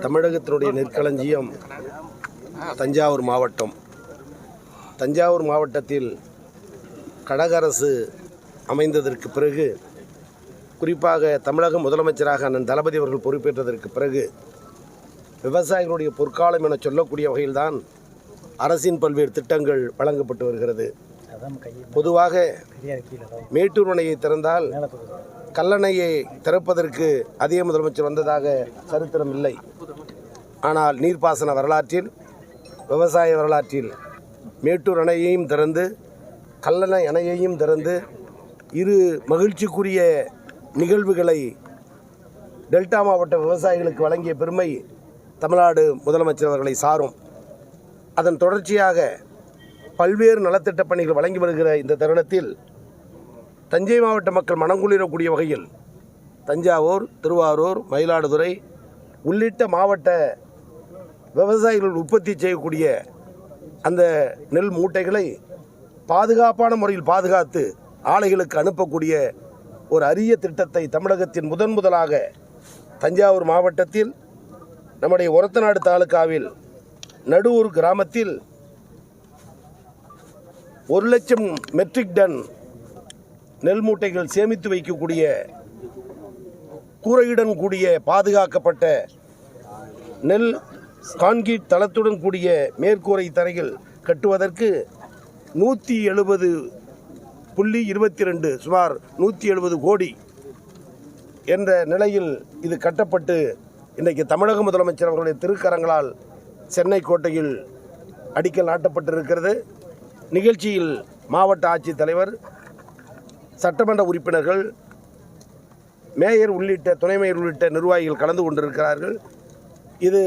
தமிழகத்தினுடைய நெற்களஞ்சியம் தஞ்சாவூர் மாவட்டம். தஞ்சாவூர் மாவட்டத்தில் கழக அரசு அமைந்ததற்கு பிறகு குறிப்பாக தமிழக முதலமைச்சராக அண்ணன் தளபதி அவர்கள் பொறுப்பேற்றதற்கு பிறகு விவசாயிகளுடைய பொற்காலம் என சொல்லக்கூடிய வகையில்தான் அரசின் பல்வேறு திட்டங்கள் வழங்கப்பட்டு வருகிறது. பொதுவாக மேட்டூர் அணையை திறந்தால் கல்லணையை திறப்பதற்கு அதிக முதலமைச்சர் வந்ததாக சரித்திரம் இல்லை. ஆனால் நீர்ப்பாசன வரலாற்றில் விவசாய வரலாற்றில் மேட்டூர் அணையையும் திறந்து கல்லணை அணையையும் திறந்து இரு மகிழ்ச்சிக்குரிய நிகழ்வுகளை டெல்டா மாவட்ட விவசாயிகளுக்கு வழங்கிய பெருமை தமிழ்நாடு முதலமைச்சர் அவர்களை சாரும். அதன் தொடர்ச்சியாக பல்வேறு நலத்திட்ட பணிகள் வழங்கி வருகிற இந்த தருணத்தில் தஞ்சை மாவட்ட மக்கள் மனங்குளிரக்கூடிய வகையில் தஞ்சாவூர் திருவாரூர் மயிலாடுதுறை உள்ளிட்ட மாவட்ட விவசாயிகள் உற்பத்தி செய்யக்கூடிய அந்த நெல் மூட்டைகளை பாதுகாப்பான முறையில் பாதுகாத்து ஆலைகளுக்கு அனுப்பக்கூடிய ஒரு அரிய திட்டத்தை தமிழகத்தின் முதன் முதலாக தஞ்சாவூர் மாவட்டத்தில் நம்முடைய ஒரத்தநாடு தாலுகாவில் நடுவூர் கிராமத்தில் ஒரு லட்சம் மெட்ரிக் டன் நெல் மூட்டைகள் சேமித்து வைக்கக்கூடிய கூரையுடன் கூடிய பாதுகாக்கப்பட்ட நெல் கான்கிரீட் தளத்துடன் கூடிய மேற்கூரை தரையில் கட்டுவதற்கு நூற்றி எழுபது புள்ளி இருபத்தி ரெண்டு சுமார் நூற்றி எழுபது கோடி என்ற நிலையில் இது கட்டப்பட்டு இன்றைக்கு தமிழக முதலமைச்சர் அவர்களுடைய திருக்கரங்களால் சென்னை கோட்டையில் அடிக்கல் நாட்டப்பட்டிருக்கிறது. நிகழ்ச்சியில் மாவட்ட ஆட்சித்தலைவர் சட்டமன்ற உறுப்பினர்கள் மேயர் உள்ளிட்ட துணை மேயர் உள்ளிட்ட நிர்வாகிகள் கலந்து கொண்டிருக்கிறார்கள். இது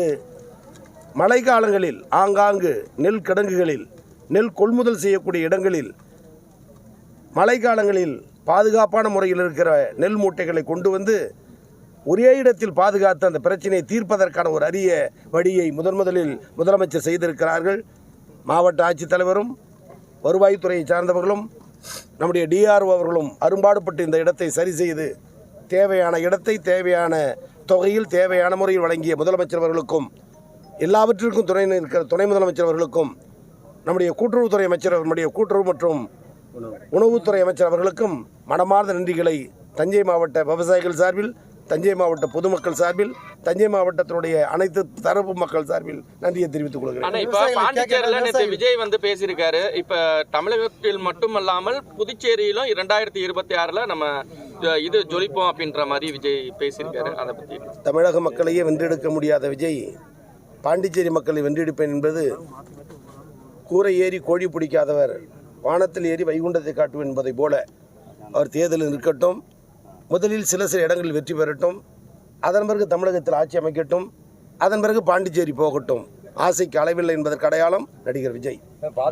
மழைக்காலங்களில் ஆங்காங்கு நெல் கிடங்குகளில் நெல் கொள்முதல் செய்யக்கூடிய இடங்களில் மழைக்காலங்களில் பாதுகாப்பான முறையில் இருக்கிற நெல் மூட்டைகளை கொண்டு வந்து ஒரே இடத்தில் பாதுகாத்து அந்த பிரச்சனையை தீர்ப்பதற்கான ஒரு அரிய வழியை முதன் முதலில் முதலமைச்சர் செய்திருக்கிறார்கள். மாவட்ட ஆட்சித்தலைவரும் வருவாய்த்துறையை சார்ந்தவர்களும் நம்முடைய டிஆர்ஓ அவர்களும் அரும்பாடுபட்டு இந்த இடத்தை சரி செய்து தேவையான இடத்தை தேவையான தொகையில் தேவையான முறையில் வழங்கிய முதலமைச்சர் அவர்களுக்கும் எல்லாவற்றிற்கும் துணை நிற்கிற துணை முதலமைச்சர் அவர்களுக்கும் நம்முடைய கூட்டுறவுத்துறை அமைச்சர் நம்முடைய கூட்டுறவு மற்றும் உணவுத்துறை அமைச்சர் அவர்களுக்கும் மனமார்ந்த நன்றிகளை தஞ்சை மாவட்ட விவசாயிகள் சார்பில் தஞ்சை மாவட்ட பொதுமக்கள் சார்பில் தஞ்சை மாவட்டத்தினுடைய அனைத்து தரப்பு மக்கள் சார்பில் நன்றியை தெரிவித்துக் கொள்கிறேன். விஜய் வந்து பேசியிருக்காரு. இப்ப தமிழகத்தில் மட்டுமல்லாமல் புதுச்சேரியிலும் இரண்டாயிரத்தி இருபத்தி ஆறுல நம்ம இது ஜொலிப்போம் அப்படின்ற மாதிரி விஜய் பேசியிருக்காரு. அதை பத்தி. தமிழக மக்களையே வென்றெடுக்க முடியாத விஜய் பாண்டிச்சேரி மக்களை வென்றெடுப்பேன் என்பது கூரை ஏறி கோழி பிடிக்காதவர் வானத்தில் ஏறி வைகுண்டத்தை காட்டுவேன் என்பதை போல அவர் தேர்தலில் நிற்கட்டும் முதலில் சில சில இடங்களில் வெற்றி பெறட்டும் அதன் பிறகு தமிழகத்தில் ஆட்சி அமைக்கட்டும் அதன் பிறகு பாண்டிச்சேரி போகட்டும். ஆசைக்கு அளவில்லை என்பதற்கு அடையாளம் நடிகர் விஜய்.